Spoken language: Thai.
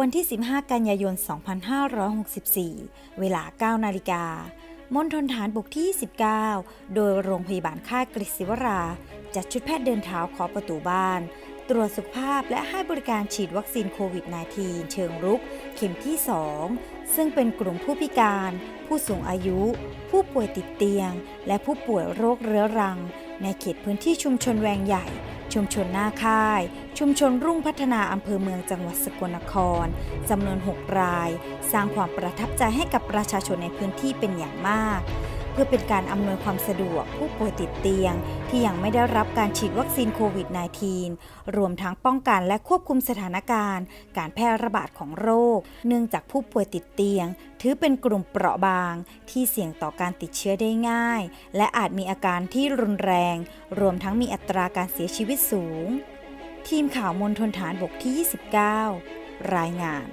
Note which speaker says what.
Speaker 1: วันที่ 15 กันยายน 2564 เวลา 9 นาฬิกามณฑลฐานบกที่29โดยโรงพยาบาลค่ายกฤษศิวรา จัดชุดแพทย์เดินเท้าเคาะประตูบ้าน ตรวจสุขภาพและให้บริการฉีดวัคซีนโควิด -19 เชิงรุก เข็มที่ 2 ซึ่งเป็นกลุ่มผู้พิการ ผู้สูงอายุ ผู้ป่วยติดเตียง และผู้ป่วยโรคเรื้อรัง ในเขตพื้นที่ชุมชนแวงใหญ่ ชุมชนหน้าค่าย ชุมชนรุ่งพัฒนาอำเภอเมืองจังหวัดสกลนครจำนวน 6 ราย สร้างความประทับใจให้กับประชาชนในพื้นที่เป็นอย่างมาก เพื่อเป็นการอำนวยความสะดวกผู้ป่วยติดเตียง ที่ยังไม่ได้รับการฉีดวัคซีนโควิด -19 รวมทั้งป้องกันและควบคุมสถานการณ์ การแพร่ระบาดของโรค เนื่องจากผู้ป่วยติดเตียง ถือเป็นกลุ่มเปราะบาง ที่เสี่ยงต่อการติดเชื้อได้ง่าย และอาจมีอาการที่รุนแรง รวมทั้งมีอัตราการเสียชีวิตสูง ทีมข่าวมณฑลฐานบกที่ 29 รายงาน